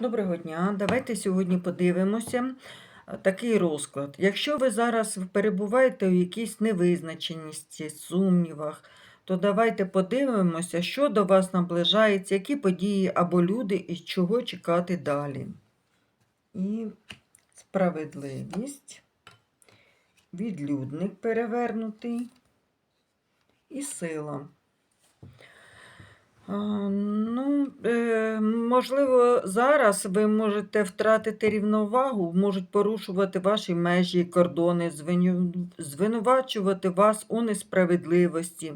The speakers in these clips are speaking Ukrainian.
Доброго дня. Давайте сьогодні подивимося е, такий розклад. Якщо ви зараз перебуваєте у якійсь невизначеності, сумнівах, то давайте подивимося, що до вас наближається, які події або люди і чого чекати далі. І справедливість, відлюдник перевернутий і сила. Ну, е, можливо, зараз ви можете втратити рівновагу, можуть порушувати ваші межі і кордони, звинувачувати вас у несправедливості.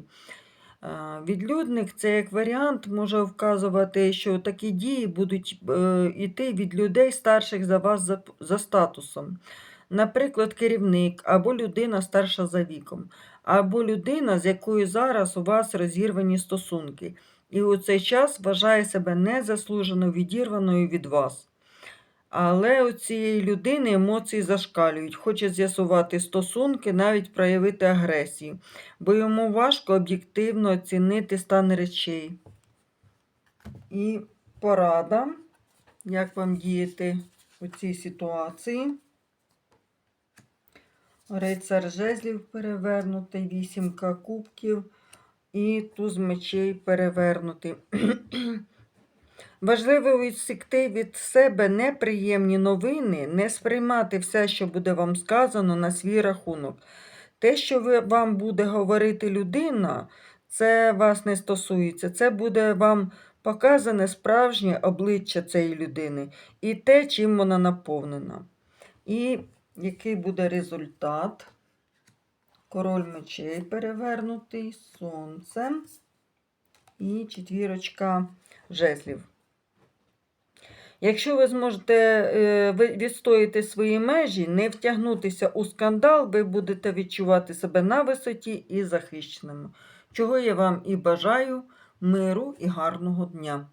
А, Відлюдник це як варіант може вказувати, що такі дії будуть е, йти від людей старших за вас за, за статусом. Наприклад, керівник або людина старша за віком, або людина, з якою зараз у вас розірвані стосунки і у цей час вважає себе незаслужено відірваною від вас. Але у цієї людини емоції зашкалюють, хоче з'ясувати стосунки, навіть проявити агресію, бо йому важко об'єктивно оцінити стан речей. І порада, як вам діяти у цій ситуації. Рицар жезлів перевернутий, вісімка кубків і туз мечей перевернутий. Важливо відсікти від себе неприємні новини, не сприймати все, що буде вам сказано, на свій рахунок. Те, що вам буде говорити людина, це вас не стосується. Це буде вам показане справжнє обличчя цієї людини і те, чим вона наповнена. І який буде результат? Король мечей перевернутий, сонце і четвірочка жезлів. Якщо ви зможете е, відстояти свої межі, не втягнутися у скандал, ви будете відчувати себе на висоті і захищеними. Чого я вам і бажаю миру і гарного дня.